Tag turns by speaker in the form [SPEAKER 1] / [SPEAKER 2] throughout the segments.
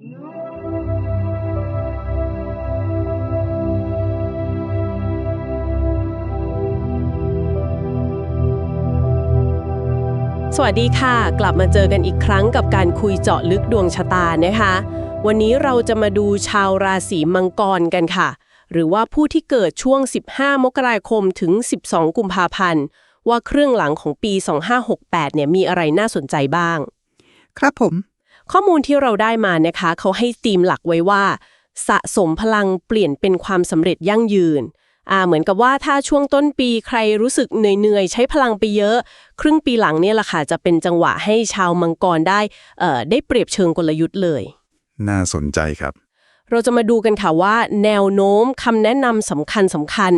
[SPEAKER 1] สวัสดีค่ะ กลับมาเจอกันอีกครั้งกับการคุยเจาะลึกดวงชะตานะคะ วันนี้เราจะมาดูชาวราศีมังกรกันค่ะ หรือว่าผู้ที่เกิดช่วง 15 มกราคมถึง 12 กุมภาพันธ์ ว่าเครื่องหลังของปี 2568 เนี่ยมีอะไรน่าสนใจบ้าง
[SPEAKER 2] ครับผม
[SPEAKER 1] ข้อมูลที่เราได้มานะคะ เขาให้ธีมหลักไว้ว่า สะสมพลังเปลี่ยนเป็นความสำเร็จยั่งยืนอ่าเหมือนกับว่าถ้าช่วงต้นปีใครรู้สึกเหนื่อยๆ ใช้พลังไปเยอะ ครึ่งปีหลังเนี่ยแหละค่ะจะเป็นจังหวะให้ชาวมังกรได้เอ่อได้เปรียบเชิงกลยุทธ์เลย
[SPEAKER 3] น่าสนใจครับ
[SPEAKER 1] เราจะมาดูกันค่ะว่า แนวโน้มคำแนะนำสำคัญสำคัญ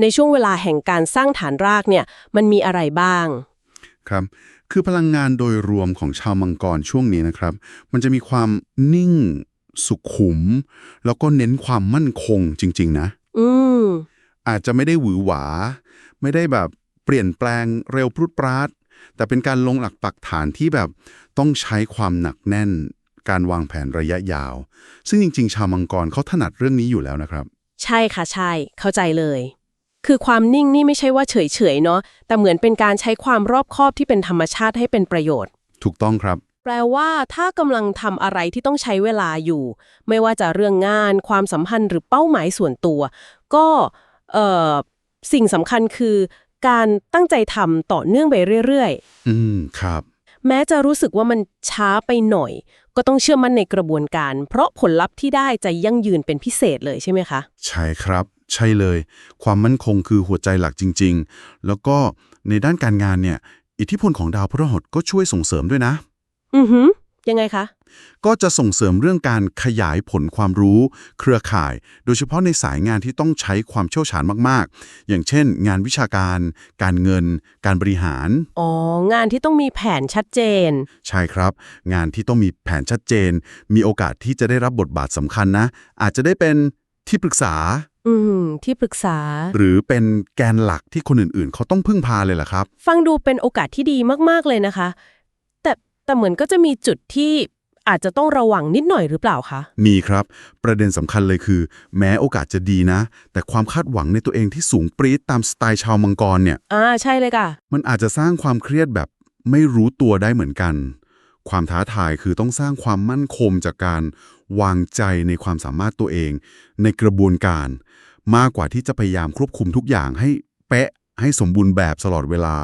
[SPEAKER 1] ในช่วงเวลาแห่งการสร้างฐานรากเนี่ยมันมีอะไรบ้าง
[SPEAKER 3] ครับ คือพลังงานโดยรวมของชาวมังกรช่วงนี้นะครับ มันจะมีความนิ่ง สุขุม แล้วก็เน้นความมั่นคงจริง ๆ นะ
[SPEAKER 1] อืม
[SPEAKER 3] อาจจะไม่ได้หวือหวา ไม่ได้แบบเปลี่ยนแปลงเร็วพรุดปราด แต่เป็นการลงหลักปักฐานที่แบบต้องใช้ความหนักแน่น การวางแผนระยะยาว ซึ่งจริง ๆ ชาวมังกรเขาถนัดเรื่องนี้อยู่แล้วนะครับ
[SPEAKER 1] ใช่ค่ะใช่ เข้าใจเลย คือความนิ่งนี่ไม่ใช่ว่าเฉยๆเนาะแต่เหมือนเป็นการใช้ความรอบคอบที่เป็นธรรมชาติให้เป็นประโยชน์
[SPEAKER 3] ถูกต้องครับ
[SPEAKER 1] แปลว่าถ้ากำลังทำอะไรที่ต้องใช้เวลาอยู่ ไม่ว่าจะเรื่องงาน ความสัมพันธ์หรือเป้าหมายส่วนตัว ก็เอ่อสิ่งสำคัญคือการตั้งใจทำต่อเนื่องไปเรื่อย
[SPEAKER 3] อืม ครับ
[SPEAKER 1] ๆแม้จะรู้สึกว่ามันช้าไปหน่อย ก็ต้องเชื่อมั่นในกระบวนการ เพราะผลลัพธ์ที่ได้จะยั่งยืนเป็นพิเศษเลยใช่ไหมคะ
[SPEAKER 3] ใช่ครับ ใช่เลย ความมั่นคงคือหัวใจหลักจริง ๆ แล้วก็ในด้านการงานเนี่ย อิทธิพลของดาวพฤหัสก็ช่วยส่งเสริมด้วยนะ
[SPEAKER 1] อือหือ ยังไงคะ
[SPEAKER 3] ก็จะส่งเสริมเรื่องการขยายผลความรู้ เครือข่าย โดยเฉพาะในสายงานที่ต้องใช้ความเชี่ยวชาญมากๆ อย่างเช่น งานวิชาการ การเงิน การบริหาร
[SPEAKER 1] อ๋อ งานที่ต้องมีแผนชัดเจน
[SPEAKER 3] ใช่ครับ งานที่ต้องมีแผนชัดเจน มีโอกาสที่จะได้รับบทบาทสำคัญนะ อาจจะได้เป็น ที่ปรึกษา
[SPEAKER 1] อืม ที่ปรึกษา
[SPEAKER 3] หรือเป็นแกนหลักที่คนอื่นๆ เขาต้องพึ่งพาเลยล่ะครับ
[SPEAKER 1] ฟังดูเป็นโอกาสที่ดีมากๆเลยนะคะ แต่แต่เหมือนก็จะมีจุดที่อาจจะต้องระวังนิดหน่อยหรือเปล่าคะ
[SPEAKER 3] มีครับ ประเด็นสำคัญเลยคือ แม้โอกาสจะดีนะ แต่ความคาดหวังในตัวเองที่สูงปรี๊ดตามสไตล์ชาวมังกรเนี่ย
[SPEAKER 1] อ่า ใช่เลยค่ะ
[SPEAKER 3] มันอาจจะสร้างความเครียดแบบไม่รู้ตัวได้เหมือนกัน ความท้าทายคือต้องสร้างความมั่นคงจากการวางใจในความสามารถตัวเอง ในกระบวนการ มากกว่าที่จะพยายามควบคุมทุกอย่างให้เป๊ะให้สมบูรณ์แบบตลอดเวลา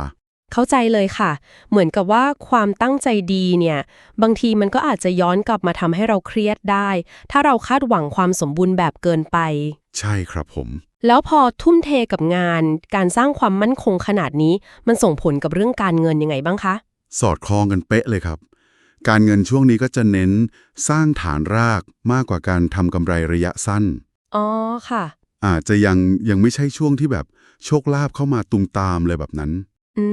[SPEAKER 1] เข้าใจเลยค่ะ เหมือนกับว่าความตั้งใจดีเนี่ย บางทีมันก็อาจจะย้อนกลับมาทำให้เราเครียดได้ ถ้าเราคาดหวังความสมบูรณ์แบบเกินไป
[SPEAKER 3] ใช่ครับผม
[SPEAKER 1] แล้วพอทุ่มเทกับงาน การสร้างความมั่นคงขนาดนี้ มันส่งผลกับเรื่องการเงินยังไงบ้างคะ
[SPEAKER 3] สอดคล้องกันเป๊ะเลยครับ การเงินช่วงนี้ก็จะเน้นสร้างฐานรากมากกว่าการทำกำไรระยะสั้น
[SPEAKER 1] อ๋อค่ะ
[SPEAKER 3] อาจจะยังยังไม่ใช่ช่วงที่แบบโชคลาภเข้ามาตุมตามเลยแบบนั้น
[SPEAKER 1] อื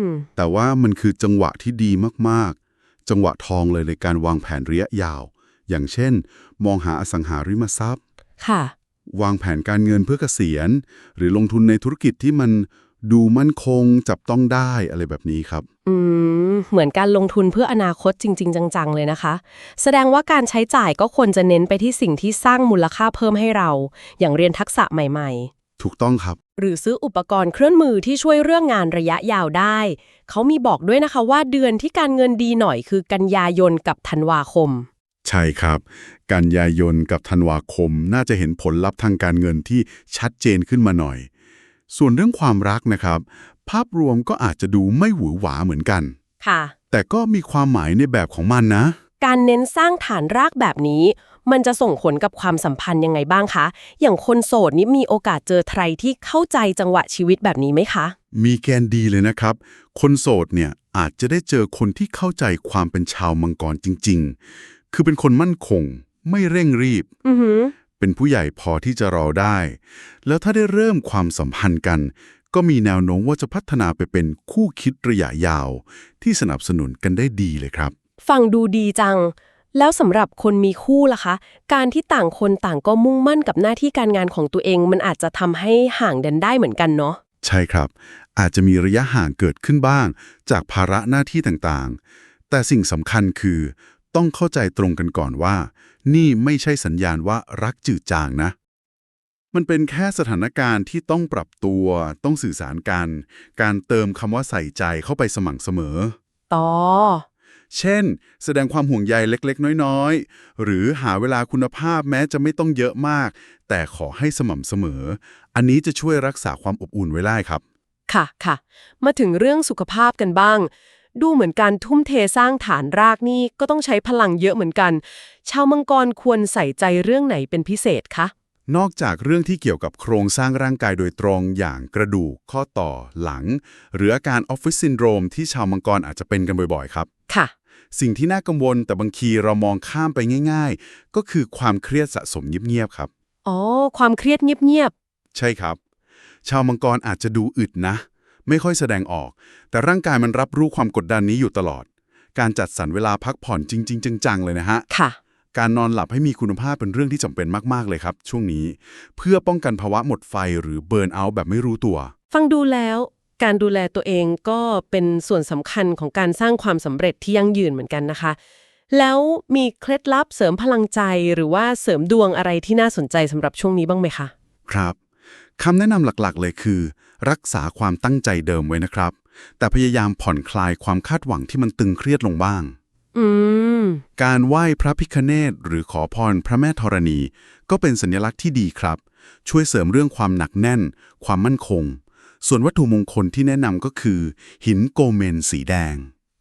[SPEAKER 1] ม
[SPEAKER 3] แต่ว่ามันคือจังหวะที่ดีมากๆ จังหวะทองเลยในการวางแผนระยะยาว อย่างเช่น มองหาอสังหาริมทรัพย์
[SPEAKER 1] ค่ะ
[SPEAKER 3] วางแผนการเงินเพื่อเกษียณ หรือลงทุนในธุรกิจที่มันดูมั่นคงจับต้องได้อะไรแบบนี้ครับ
[SPEAKER 1] อืม เหมือนการลงทุนเพื่ออนาคตจริง ๆ จัง ๆ เลยนะคะ แสดงว่าการใช้จ่ายก็ควรจะเน้นไปที่สิ่งที่สร้างมูลค่าเพิ่มให้เรา อย่างเรียนทักษะใหม่
[SPEAKER 3] ถูกต้องครับ
[SPEAKER 1] ๆหรือซื้ออุปกรณ์เครื่องมือที่ช่วยเรื่องงานระยะยาวได้ เขามีบอกด้วยนะคะว่าเดือนที่การเงินดีหน่อยคือกันยายนกับธันวาคม
[SPEAKER 3] ใช่ครับ กันยายนกับธันวาคมน่าจะเห็นผลลัพธ์ทางการเงินที่ชัดเจนขึ้นมาหน่อย ส่วนเรื่องความรักนะครับ ภาพรวมก็อาจจะดูไม่หวือหวาเหมือนกัน
[SPEAKER 1] ค่ะ
[SPEAKER 3] แต่ก็มีความหมายในแบบของมันนะ
[SPEAKER 1] การเน้นสร้างฐานรากแบบนี้ มันจะส่งผลกับความสัมพันธ์ยังไงบ้างคะ อย่างคนโสดนี่มีโอกาสเจอใครที่เข้าใจจังหวะชีวิตแบบนี้ไหมคะ
[SPEAKER 3] มีแกนดีเลยนะครับ คนโสดเนี่ยอาจจะได้เจอคนที่เข้าใจความเป็นชาวมังกรจริง ๆ คือเป็นคนมั่นคง ไม่เร่งรีบ
[SPEAKER 1] อือหือ
[SPEAKER 3] เป็นผู้ใหญ่พอที่จะรอได้ แล้วถ้าได้เริ่มความสัมพันธ์กัน ก็มีแนวโน้มว่าจะพัฒนาไปเป็นคู่คิดระยะยาว ที่สนับสนุนกันได้ดีเลยครับ
[SPEAKER 1] ฟังดูดีจัง แล้วสำหรับคนมีคู่ล่ะคะ การที่ต่างคนต่างก็มุ่งมั่นกับหน้าที่การงานของตัวเอง มันอาจจะทำให้ห่างกันได้เหมือนกันเนาะ
[SPEAKER 3] ใช่ครับ อาจจะมีระยะห่างเกิดขึ้นบ้าง จากภาระหน้าที่ต่างๆ แต่สิ่งสำคัญคือ ต้องเข้าใจตรงกันก่อนว่า นี่ไม่ใช่สัญญาณว่ารักจืดจางนะ มันเป็นแค่สถานการณ์ที่ต้องปรับตัว ต้องสื่อสารกัน การเติมคำว่าใส่ใจเข้าไปสม่ำเสมอ
[SPEAKER 1] ต่อ
[SPEAKER 3] เช่น แสดงความห่วงใยเล็กๆ น้อยๆ หรือหาเวลาคุณภาพแม้จะไม่ต้องเยอะมาก แต่ขอให้สม่ำเสมอ อันนี้จะช่วยรักษาความอบอุ่นไว้ได้ครับ
[SPEAKER 1] ค่ะค่ะ มาถึงเรื่องสุขภาพกันบ้าง ดูเหมือนการทุ่มเทสร้างฐานรากนี่ก็ต้องใช้พลังเยอะเหมือนกัน ชาวมังกรควรใส่ใจเรื่องไหนเป็นพิเศษคะ
[SPEAKER 3] นอกจากเรื่องที่เกี่ยวกับโครงสร้างร่างกายโดยตรงอย่างกระดูก ข้อต่อ หลัง หรืออาการออฟฟิศซินโดรมที่ชาวมังกรอาจจะเป็นกันบ่อยๆ ครับ
[SPEAKER 1] ค่ะ
[SPEAKER 3] สิ่งที่น่ากังวลแต่บางทีเรามองข้ามไปง่าย ๆ ก็คือความเครียดสะสมเงียบๆ ครับ
[SPEAKER 1] อ๋อ ความเครียดเงียบ
[SPEAKER 3] ใช่ครับ ชาวมังกรอาจจะดูอึดนะ ไม่ค่อยแสดงออก แต่ร่างกายมันรับรู้ความกดดันนี้อยู่ตลอด การจัดสรรเวลาพักผ่อนจริง ๆ จังๆ เลยนะฮะ
[SPEAKER 1] ๆค่ะ
[SPEAKER 3] การนอนหลับให้มีคุณภาพเป็นเรื่องที่จำเป็นมาก ๆ เลยครับ ช่วงนี้ เพื่อป้องกันภาวะหมดไฟหรือเบิร์นเอาท์แบบไม่รู้ตัว
[SPEAKER 1] ฟังดูแล้ว การดูแลตัวเองก็เป็นส่วนสำคัญของการสร้างความสำเร็จที่ยั่งยืนเหมือนกันนะคะ แล้วมีเคล็ดลับเสริมพลังใจหรือว่าเสริมดวงอะไรที่น่าสนใจสำหรับช่วงนี้บ้างไหมคะ
[SPEAKER 3] ครับคำแนะนำหลักๆ เลยคือ รักษาความตั้งใจเดิมไว้นะครับ แต่พยายามผ่อนคลายความคาดหวังที่มันตึงเครียดลงบ้าง
[SPEAKER 1] อืม
[SPEAKER 3] การไหว้พระพิคเนตหรือขอพรพระแม่ธรณี ก็เป็นสัญลักษณ์ที่ดีครับ ช่วยเสริมเรื่องความหนักแน่น ความมั่นคง ส่วนวัตถุมงคลที่แนะนำก็คือ หินโกเมนสีแดง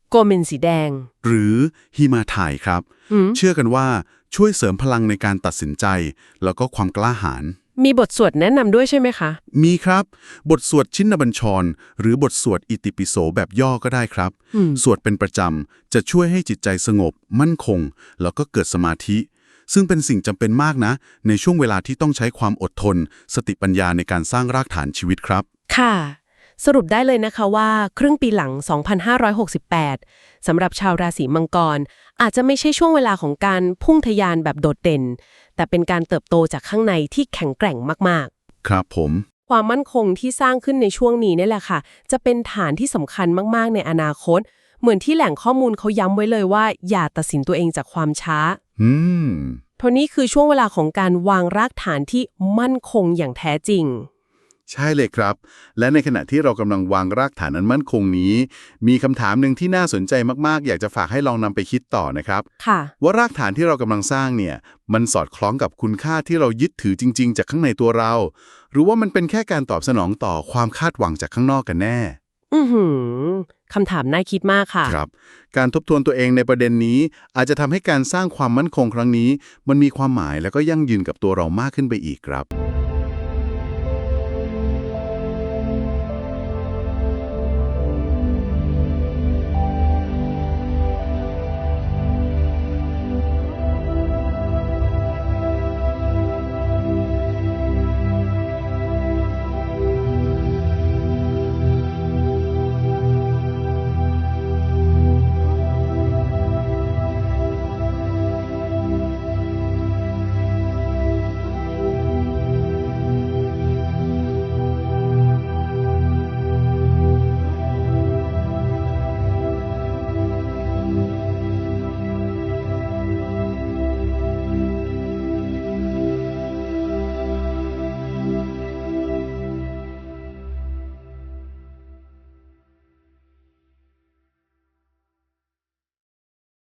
[SPEAKER 1] โกเมนสีแดง
[SPEAKER 3] หรือฮิมาไทยครับ
[SPEAKER 1] อืม
[SPEAKER 3] เชื่อกันว่าช่วยเสริมพลังในการตัดสินใจ แล้วก็ความกล้าหาญ
[SPEAKER 1] มีบทสวดแนะนำด้วยใช่ไหมคะ
[SPEAKER 3] มีครับ บทสวดชินบัญชร หรือบทสวดอิติปิโสแบบย่อก็ได้ครับ
[SPEAKER 1] อืม
[SPEAKER 3] สวดเป็นประจำ จะช่วยให้จิตใจสงบ มั่นคง แล้วก็เกิดสมาธิ ซึ่งเป็นสิ่งจำเป็นมากนะ ในช่วงเวลาที่ต้องใช้ความอดทน สติปัญญาในการสร้างรากฐานชีวิตครับ
[SPEAKER 1] ค่ะ สรุปได้เลยนะคะว่า ครึ่งปีหลัง 2568 สำหรับชาวราศีมังกร อาจจะไม่ใช่ช่วงเวลาของการพุ่งทะยานแบบโดดเด่น แต่เป็นการเติบโตจากข้างในที่แข็งแกร่งมาก
[SPEAKER 3] ครับผม
[SPEAKER 1] ๆความมั่นคงที่สร้างขึ้นในช่วงนี้นี่แหละค่ะ จะเป็นฐานที่สำคัญมากๆ ในอนาคต เหมือนที่แหล่งข้อมูลเขาย้ำไว้เลยว่า อย่าตัดสินตัวเองจากความช้า
[SPEAKER 3] อืม
[SPEAKER 1] เพราะนี่คือช่วงเวลาของการวางรากฐานที่มั่นคงอย่างแท้จริง
[SPEAKER 2] ใช่เลยครับ และในขณะที่เรากำลังวางรากฐานอันมั่นคงนี้ มีคำถามหนึ่งที่น่าสนใจมากๆ อยากจะฝากให้ลองนำไปคิดต่อนะครับ
[SPEAKER 1] ค่ะ
[SPEAKER 2] ว่ารากฐานที่เรากำลังสร้างเนี่ย มันสอดคล้องกับคุณค่าที่เรายึดถือจริง ๆ จากข้างในตัวเรา หรือว่ามันเป็นแค่การตอบสนองต่อความคาดหวังจากข้างนอกกันแน่
[SPEAKER 1] อือหือคำถามน่าคิดมากค่ะ
[SPEAKER 2] ครับ การทบทวนตัวเองในประเด็นนี้ อาจจะทำให้การสร้างความมั่นคงครั้งนี้ มันมีความหมายและก็ยั่งยืนกับตัวเรามากขึ้นไปอีกครับ